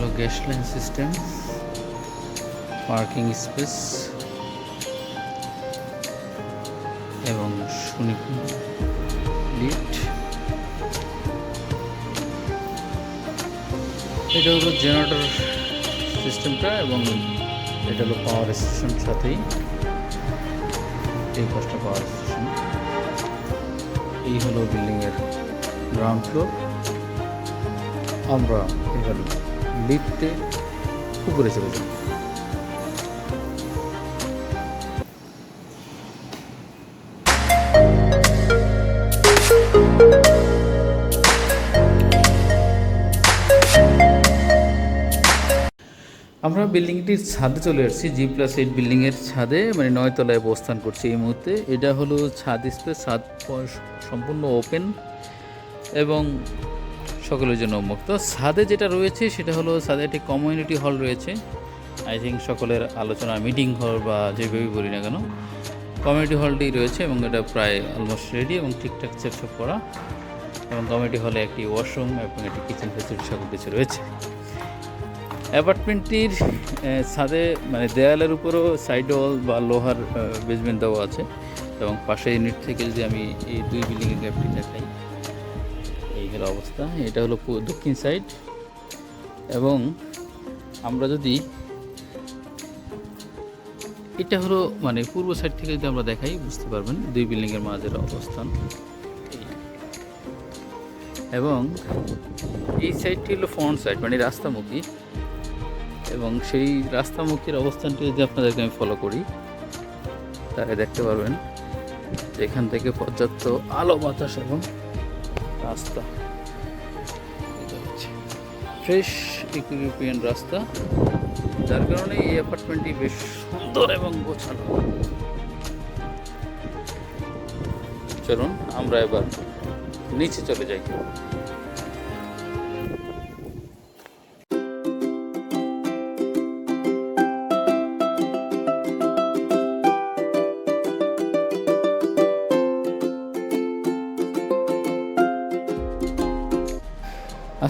হলো gas line system parking space এবং সুনিপুণ লিফট এটা হলো জেনারেটর সিস্টেমটা এবং এটা হলো পাওয়ার স্টেশন সাথেই এই পাঁচটা পাওয়ার স্টেশন এই হলো বিল্ডিংয়ের গ্রাউন্ড ফ্লোর আমরা এবার লিফটে উপরে চলে যাব আমরা বিল্ডিংটির ছাদে চলে এসেছি জি প্লাস এইট বিল্ডিংয়ের ছাদে মানে নয় তলায় অবস্থান করছি এই মুহূর্তে। এটা হলো ছাদ স্পেস, ছাদ সম্পূর্ণ ওপেন এবং সকলের জন্য উন্মুক্ত। ছাদে যেটা রয়েছে, সেটা হলো সাদে একটি কমিউনিটি হল রয়েছে। আই থিঙ্ক সকলের আলোচনা মিটিং হল বা যেভাবে বলি না কেন কমিউনিটি হলটি রয়েছে এবং এটা প্রায় অলমোস্ট রেডি এবং ঠিকঠাক সেটআপ করা। এবং কমিউনিটি হলে একটি ওয়াশরুম এবং একটি কিচেন ফেসিলিটি সকল কিছু রয়েছে। অ্যাপার্টমেন্টটির ছাদে মানে দেয়ালের উপরও সাইড ওয়াল বা লোহার বেজমেন্ট দেওয়া আছে। এবং পাশে ইউনিট থেকে যদি আমি এই দুই বিল্ডিংয়ের গ্যাপটি দেখাই হলো অবস্থা। এটা হলো দক্ষিণ সাইড এবং আমরা যদি এটা হলো মানে পূর্ব সাইড থেকে যদি আমরা দেখাই, বুঝতে পারবেন দুই বিল্ডিংয়ের মাঝের অবস্থান। এবং এই সাইডটি হলো ফ্রন্ট সাইড মানে রাস্তামুখী। এবং সেই রাস্তামুখীর অবস্থানটি যদি আপনাদেরকে আমি ফলো করি, তাহলে দেখতে পারবেন এখান থেকে পর্যাপ্ত আলো বাতাস এবং রাস্তা। ফ্রেশ ইকুইপিয়ান রাস্তা, যার কারণে এই অ্যাপার্টমেন্টটি বেশ সুন্দর এবং গোছানো। চলুন, আমরা এবার নিচে চলে যাই।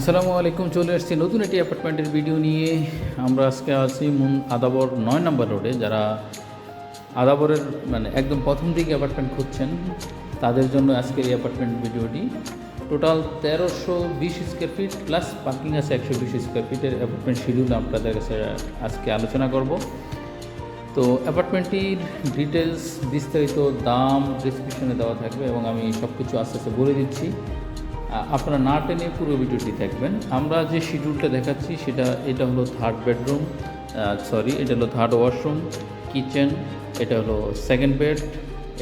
আসসালামু আলাইকুম, চলে এসেছি নতুন একটি অ্যাপার্টমেন্টের ভিডিও নিয়ে। আমরা আজকে আছি মুন আদাবর নয় নম্বর রোডে। যারা আদাবরের মানে একদম প্রথম দিকে অ্যাপার্টমেন্ট খুঁজছেন, তাদের জন্য আজকের এই অ্যাপার্টমেন্ট ভিডিওটি। টোটাল তেরোশো বিশ স্কোয়ার ফিট প্লাস পার্কিং আছে একশো বিশ স্কোয়ার ফিটের অ্যাপার্টমেন্ট শিডিউল আপনাদের কাছে আজকে আলোচনা করব। তো অ্যাপার্টমেন্টটির ডিটেলস বিস্তারিত দাম ডিসক্রিপশনে দেওয়া থাকবে এবং আমি সব কিছু আস্তে আস্তে বলে দিচ্ছি। আপনারা না টেনে পুরো ভিডিওটি দেখবেন। আমরা যে শিডিউলটা দেখাচ্ছি, সেটা, এটা হলো থার্ড বেডরুম সরি এটা হলো থার্ড ওয়াশরুম কিচেন এটা হলো সেকেন্ড বেড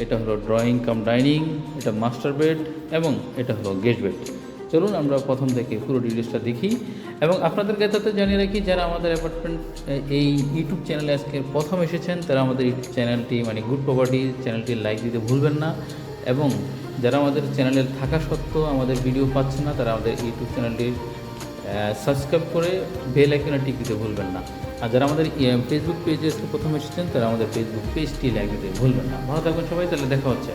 এটা হলো ড্রয়িং কাম ডাইনিং এটা মাস্টার বেড এবং এটা হলো গেস্ট বেড চলুন আমরা প্রথম থেকে পুরো ডিটেলসটা দেখি, এবং আপনাদেরকে তাতে জানিয়ে রাখি, যারা আমাদের অ্যাপার্টমেন্ট এই ইউটিউব চ্যানেলে আজকে প্রথম এসেছেন, তারা আমাদের ইউটিউব চ্যানেলটি মানে গুড প্রপার্টি চ্যানেলটি লাইক দিতে ভুলবেন না, এবং যারা আমাদের চ্যানেলে থাকা সত্ত্বেও আমাদের ভিডিও পাচ্ছে না, তারা আমাদের ইউটিউব চ্যানেলটি সাবস্ক্রাইব করে বেল আইকনে টিক দিতে ভুলবেন না। আর যারা আমাদের ফেসবুক পেজে প্রথম এসেছেন, তারা আমাদের ফেসবুক পেজটি লাইক দিতে ভুলবেন না। ভালো থাকবেন সবাই, তাহলে দেখা হচ্ছে।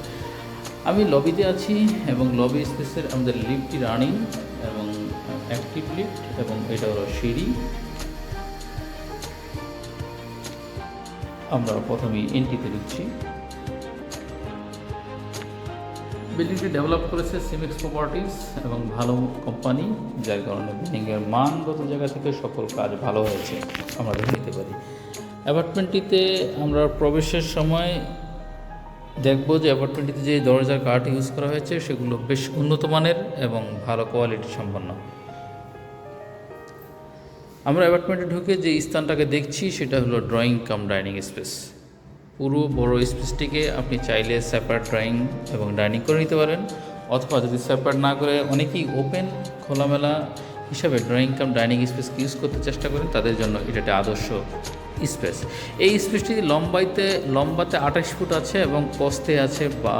আমি লবিতে আছি এবং লবি স্পেসের আমাদের লিফটটি রানিং এবং অ্যাক্টিভ লিফট এবং এটা হলো সিঁড়ি। আমরা প্রথমেই এন্ট্রিতে ঢুকছি। বিল্ডিংটি ডেভেলপ করেছে সিমিক্স প্রপার্টিস এবং ভালো কোম্পানি যার কারণে বিল্ডিংয়ের মানগত জায়গা থেকে সকল কাজ ভালো হয়েছে, আমরা ধরে নিতে পারি। অ্যাপার্টমেন্টটিতে আমরা প্রবেশের সময় দেখব যে অ্যাপার্টমেন্টটিতে যে দরজার কাঠ ইউজ করা হয়েছে, সেগুলো বেশ উন্নত মানের এবং ভালো কোয়ালিটি সম্পন্ন। আমরা অ্যাপার্টমেন্টে ঢুকে যে স্থানটাকে দেখছি, সেটা হলো ড্রয়িং কাম ডাইনিং স্পেস পুরো বড় স্পেসটিকে আপনি চাইলে সেপারেট ড্রয়িং এবং ডাইনিং করে নিতে পারেন, অথবা যদি সেপারেট না করে অনেকেই ওপেন খোলামেলা হিসাবে ড্রয়িং কাম ডাইনিং স্পেসকে ইউজ করতে চেষ্টা করেন, তাদের জন্য এটা একটা আদর্শ স্পেস এই স্পেসটি লম্বাইতে, লম্বাতে আঠাশ ফুট আছে এবং পস্তে আছে বা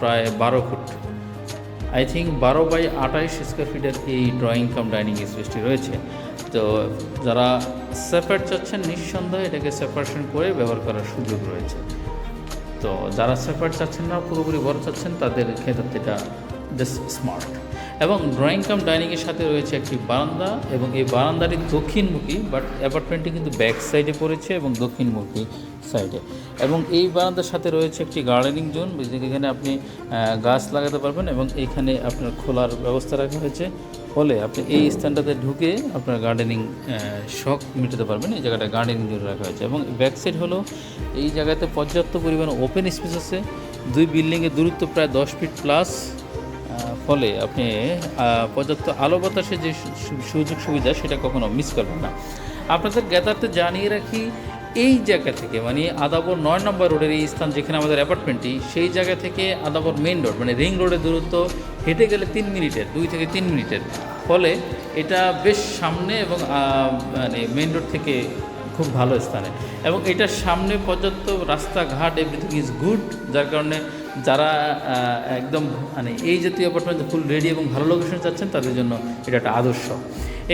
প্রায় বারো ফুট। আই থিঙ্ক বারো বাই আঠাইশ স্কোয়ার ফিটের এই ড্রয়িং কাম ডাইনিং স্পেসটি রয়েছে। তো যারা সেপারেট চাচ্ছেন, নিঃসন্দেহে এটাকে সেপারেশন করে ব্যবহার করার সুযোগ রয়েছে। তো যারা সেপারেট চাচ্ছেন না, পুরোপুরি বড় চাচ্ছেন, তাদের ক্ষেত্রে এটা জাস্ট স্মার্ট এবং ড্রয়িং কাম ডাইনিংয়ের সাথে রয়েছে একটি বারান্দা এবং এই বারান্দাটি দক্ষিণমুখী বাট অ্যাপার্টমেন্টটি কিন্তু ব্যাক সাইডে পড়েছে এবং দক্ষিণমুখী সাইডে এবং এই বারান্দার সাথে রয়েছে একটি গার্ডেনিং জোন যেখানে আপনি গাছ লাগাতে পারবেন এবং এইখানে আপনার খোলার ব্যবস্থা রাখা হয়েছে। ফলে আপনি এই স্থানটাতে ঢুকে আপনার গার্ডেনিং শখ মেটাতে পারবেন। এই জায়গাটা গার্ডেনিং জন্য রাখা হয়েছে। এবং ব্যাক সাইড হলো, এই জায়গাতে পর্যাপ্ত পরিমাণ ওপেন স্পেস আছে। দুই বিল্ডিংয়ের দূরত্ব প্রায় দশ ফিট প্লাস ফলে আপনি পর্যাপ্ত আলো বাতাসের যে সুযোগ সুবিধা সেটা কখনো মিস করবেন না। আপনাদের জ্ঞাতার্থে জানিয়ে রাখি, এই জায়গা থেকে মানে আদাবর নয় নম্বর রোডের এই স্থান যেখানে আমাদের অ্যাপার্টমেন্টটি, সেই জায়গা থেকে আদাবর মেইন রোড মানে রিং রোডের দূরত্ব হেঁটে গেলে তিন মিনিটের, দুই থেকে তিন মিনিটের। ফলে এটা বেশ সামনে এবং মানে মেন রোড থেকে খুব ভালো স্থানে। এবং এটার সামনে পর্যাপ্ত রাস্তাঘাট এভরিথিং ইজ গুড যার কারণে যারা একদম মানে এই জাতীয় অ্যাপার্টমেন্ট ফুল রেডি এবং ভালো লোকেশন চাচ্ছেন, তাদের জন্য এটা একটা আদর্শ।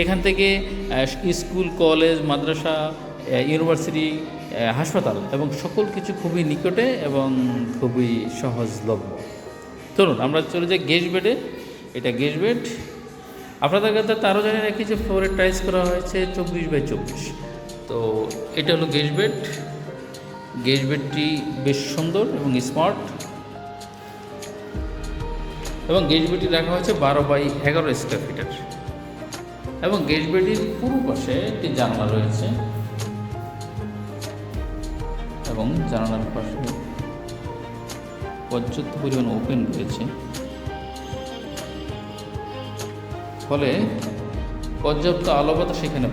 এখান থেকে স্কুল, কলেজ, মাদ্রাসা ইউনিভার্সিটি হাসপাতাল এবং সকল কিছু খুবই নিকটে এবং খুবই সহজলভ্য। চলুন আমরা চলে যাই গেস্ট বেডে এটা গেস্ট বেড আপনাদের কাছে তারও জানিয়ে রাখি যে ফ্লোরের টাইস করা হয়েছে চব্বিশ বাই চব্বিশ। তো এটা হলো গেস্ট বেড গেস্ট বেডটি বেশ সুন্দর এবং স্মার্ট এবং গেজ বেডটি রাখা হয়েছে বারো বাই এগারো স্কোয়ার ফিটের এবং গেজ বেডটির পুরো পাশে একটি জানালা রয়েছে। এবং জানালার পাশে পর্যাপ্ত পরিমাণ ওপেন রয়েছে। ফলে পর্যাপ্ত আলো বাতাস সেখানে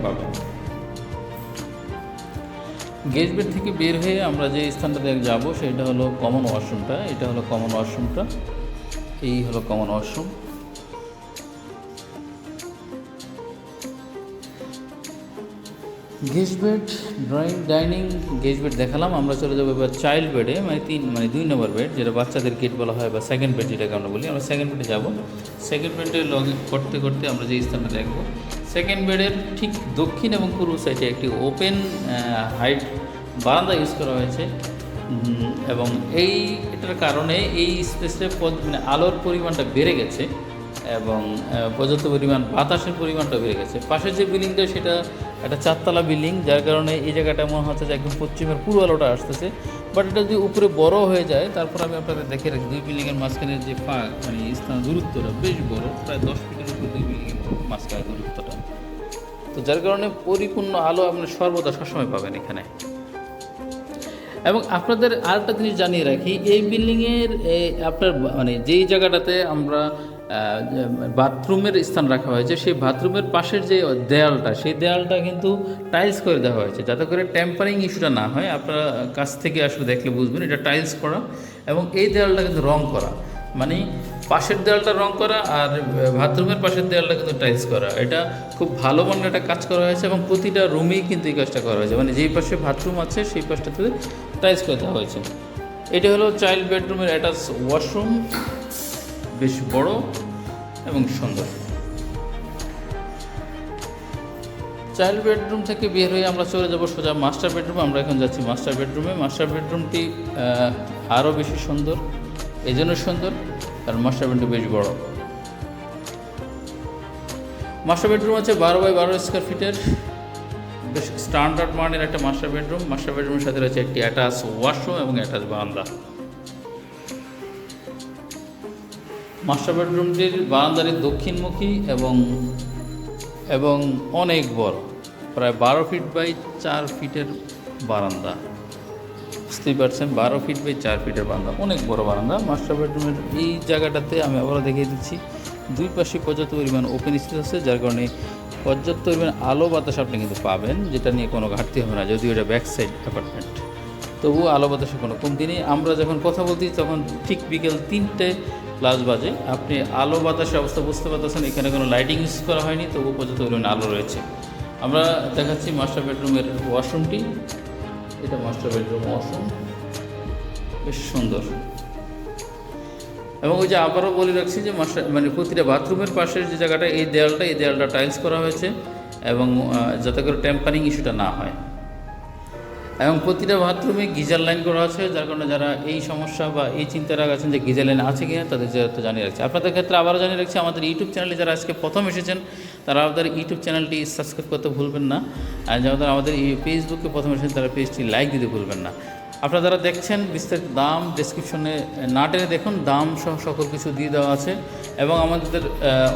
গেজ বেড থেকে বের হয়ে আমরা যে স্থানটাতে যাব, সেটা হলো কমন ওয়াশরুমটা এটা হলো কমন ওয়াশরুমটা এই হলো common washroom guest bed drawing dining guest bed দেখালাম, আমরা চলে যাব এবার চাইল্ড বেডে মানে তিন মানে দুই নম্বর বেড যেটা বাচ্চাদের গেট বলা হয়, বা সেকেন্ড বেড যেটাকে আমরা বলি, আমরা সেকেন্ড বেডে যাব। সেকেন্ড বেডে লগ ইন করতে করতে আমরা যে স্থানটা দেখব সেকেন্ড বেডের ঠিক দক্ষিণ এবং পূর্ব সাইডে একটি ওপেন হাইট বারান্দা ইউজ করা হয়েছে। এবং এই এটার কারণে এই স্পেসে মানে আলোর পরিমাণটা বেড়ে গেছে এবং পর্যাপ্ত পরিমাণ বাতাসের পরিমাণটা বেড়ে গেছে। পাশের যে বিল্ডিংটা, সেটা একটা চারতলা বিল্ডিং, যার কারণে এই জায়গাটা মনে হচ্ছে যে একদম পশ্চিমের পুরো আলোটা আসতেছে। বাট এটা যদি উপরে বড় হয়ে যায়, তারপর আমি আপনাদের দেখে রাখি, দুই বিল্ডিংয়ের মাঝখানে যে ফাঁক মানে স্থান, দূরত্বটা বেশ বড়, প্রায় দশ ফিটের উপরে দুই বিল্ডিংয়ের মাঝখানে দূরত্বটা। তো যার কারণে পরিপূর্ণ আলো আপনি সর্বদা সবসময় পাবেন এখানে। এবং আপনাদের আরেকটা জিনিস জানিয়ে রাখি, এই বিল্ডিংয়ের আপনার মানে যেই জায়গাটাতে আমরা বাথরুমের স্থান রাখা হয়েছে, সেই বাথরুমের পাশের যে দেয়ালটা, সেই দেয়ালটা কিন্তু টাইলস করে দেওয়া হয়েছে। যাতে করে ট্যাম্পারিং ইস্যুটা না হয়, আপনারা কাছ থেকে আসলে দেখলে বুঝবেন, এটা টাইলস করা এবং এই দেয়ালটা কিন্তু রং করা। মানে পাশের দেয়ালটা রং করা আর বাথরুমের পাশের দেয়ালটা কিন্তু টাইলস করা। এটা খুব ভালো মানের একটা কাজ করা হয়েছে এবং প্রতিটা রুমেই কিন্তু এই কাজটা করা হয়েছে। মানে যেই পাশে বাথরুম আছে, সেই পাশটাতে টাইলস করে দেওয়া হয়েছে। এটা হলো চাইল্ড বেডরুমের অ্যাটাচ ওয়াশরুম বেশ বড় এবং সুন্দর। চাইল্ড বেডরুম থেকে বের হয়ে আমরা চলে যাব সোজা মাস্টার বেডরুমে আমরা এখন যাচ্ছি মাস্টার বেডরুমে মাস্টার বেডরুমটি আরও বেশি সুন্দর। এই জন্য সুন্দর, কারণ মাস্টার বেডরুম বেশ বড়। মাস্টার বেডরুম আছে বারো বাই বারো স্কোয়ার ফিটের। বেশ স্ট্যান্ডার্ড মানের একটা মাস্টার বেডরুম। মাস্টার বেডরুমের সাথে রয়েছে একটি অ্যাটাচ ওয়াশরুম এবং অ্যাটাচ বারান্দা। মাস্টার বেডরুমটির বারান্দাটি দক্ষিণমুখী এবং এবং অনেক বড়, প্রায় বারো ফিট বাই চার ফিটের বারান্দা। বুঝতেই পারছেন, বারো ফিট বাই চার ফিটের বারান্দা অনেক বড় বারান্দা মাস্টার বেডরুমের এই জায়গাটাতে আমি আবারও দেখিয়ে দিচ্ছি, দুই পাশে পর্যাপ্ত পরিমাণ ওপেন স্পেস আছে, যার কারণে পর্যাপ্ত পরিমাণ আলো বাতাস আপনি কিন্তু পাবেন, যেটা নিয়ে কোনো ঘাটতি হবে না, যদিও এটা ব্যাক সাইড অ্যাপার্টমেন্ট তবুও আলো বাতাসে কোনো কমতি নেই। আমরা যখন কথা বলছি, তখন ঠিক বিকেল তিনটে প্লাস বাজে। আপনি আলো বাতাসের অবস্থা বুঝতে পারতেছেন, এখানে কোনো লাইটিং ইউজ করা হয়নি, তবুও পর্যাপ্ত পরিমাণ আলো রয়েছে। আমরা দেখাচ্ছি মাস্টার বেডরুমের ওয়াশরুমটি এটা মাস্টার বেডরুম অসম বেশ সুন্দর। এবং ওই যে আবারও বলে রাখছি যে মাস্টার মানে প্রতিটা বাথরুমের পাশের যে জায়গাটা, এই দেয়ালটা এই দেয়ালটা টাইলস করা হয়েছে এবং যাতে করে ট্যাম্পারিং ইস্যুটা না হয়। এবং প্রতিটা বাথরুমে গিজার লাইন করা আছে, যার কারণে যারা এই সমস্যা বা এই চিন্তা আছেন যে গিজার লাইন আছে কিনা, তাদের তো জানিয়ে রাখছি। আপনাদের ক্ষেত্রে আবারও জানিয়ে রাখছি, আমাদের ইউটিউব চ্যানেলে যারা আজকে প্রথম এসেছেন, তারা আমাদের ইউটিউব চ্যানেলটি সাবস্ক্রাইব করতে ভুলবেন না। আর যারা আমাদের ফেসবুকে প্রথম এসেছেন, তারা পেজটি লাইক দিতে ভুলবেন না। আপনারা যারা দেখছেন, বিস্তারিত দাম ডেসক্রিপশনে না টেনে দেখুন দাম সহ সকল কিছু দিয়ে দেওয়া আছে। এবং আমাদের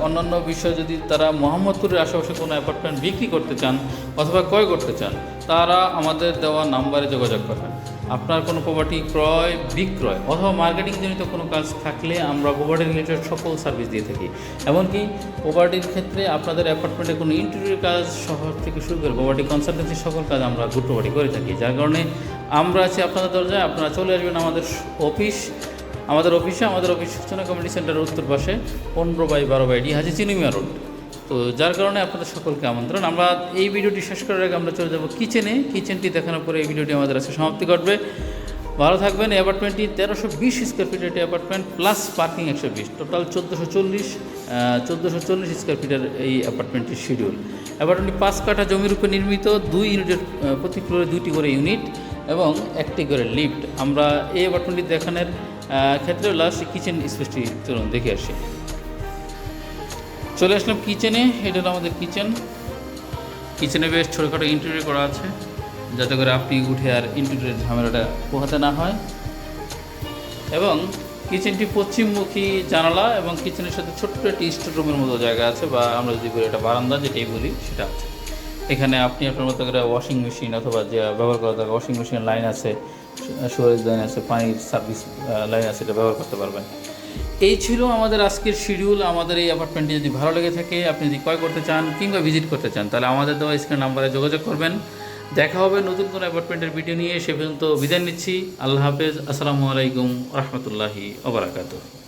অন্যান্য বিষয় যদি তারা মোহাম্মদপুরের আশেপাশে কোনো অ্যাপার্টমেন্ট বিক্রি করতে চান অথবা ক্রয় করতে চান, তারা আমাদের দেওয়া নাম্বারে যোগাযোগ করবেন। আপনার কোনো প্রপার্টি ক্রয়, বিক্রয় অথবা মার্কেটিং জনিত কোনো কাজ থাকলে আমরা প্রপার্টি রিলেটেড সকল সার্ভিস দিয়ে থাকি। এমনকি প্রপার্টির ক্ষেত্রে আপনাদের অ্যাপার্টমেন্টে কোনো ইন্টেরিয়র কাজ শহর থেকে শুরু করে প্রপার্টি কনসালটেন্সি সকল কাজ আমরা গুড প্রপার্টি করে থাকি। যার কারণে আমরা আছি আপনাদের দরজায়, আপনারা চলে আসবেন আমাদের অফিস আমাদের অফিসে আমাদের অফিস সূচনা কমিউনিটি সেন্টারের উত্তর পাশে, পনেরো বাই বারো by D, Haji Chinimiya road তো যার কারণে আপনাদের সকলকে আমন্ত্রণ। আমরা এই ভিডিওটি শেষ করার আগে আমরা চলে যাব কিচেনে কিচেনটি দেখানোর পরে এই ভিডিওটি আমাদের কাছে সমাপ্তি ঘটবে। ভালো থাকবেন অ্যাপার্টমেন্টটি তেরোশো বিশ স্কোয়ার ফিটের একটি অ্যাপার্টমেন্ট প্লাস পার্কিং একশো বিশ। টোটাল চোদ্দোশো চল্লিশ চোদ্দোশো চল্লিশ স্কোয়ার ফিটের এই অ্যাপার্টমেন্টটির শিডিউল অ্যাপার্টমেন্টটি পাঁচ কাঠা জমির উপর নির্মিত, দুই ইউনিটের প্রতি ফ্লোরে দুইটি করে ইউনিট এবং একটি করে লিফট আমরা এই অ্যাপার্টমেন্টটি দেখানোর ক্ষেত্রে লাস্ট কিচেন স্পেসটি চলুন দেখে আসি। চলে আসলাম কিচেনে এটা আমাদের কিচেন কিচেনে বেশ ছোটোখাটো ইন্টেরিয়র করা আছে, যাতে করে আপনি উঠে আর ইন্টেরিয়র ঝামেলাটা পোহাতে না হয়। এবং কিচেনটি পশ্চিমমুখী জানালা এবং কিচেনের সাথে ছোট্ট একটি স্টোর রুমের মতো জায়গা আছে, বা আমরা যদি বলি এটা বারান্দা, যেটাই বলি সেটা আছে। এখানে আপনি আপনার মতো করে ওয়াশিং মেশিন অথবা যে ব্যবহার করা থাকে ওয়াশিং মেশিনের লাইন আছে স্টোরেজ লাইন আছে, পানির সার্ভিস লাইন আছে, এটা ব্যবহার করতে পারবেন। এই ছিল আমাদের আজকের শিডিউল আমাদের এই অ্যাপার্টমেন্টটি যদি ভালো লেগে থাকে, আপনি যদি ক্রয় করতে চান কিংবা ভিজিট করতে চান, তাহলে আমাদের দেওয়া স্ক্রিন নাম্বারে যোগাযোগ করবেন। দেখা হবে নতুন কোনো অ্যাপার্টমেন্টের ভিডিও নিয়ে। সে পর্যন্ত বিদায় নিচ্ছি। আল্লাহ হাফেজ। আসসালামু আলাইকুম রহমতুল্লাহি ওবরাকাতুহ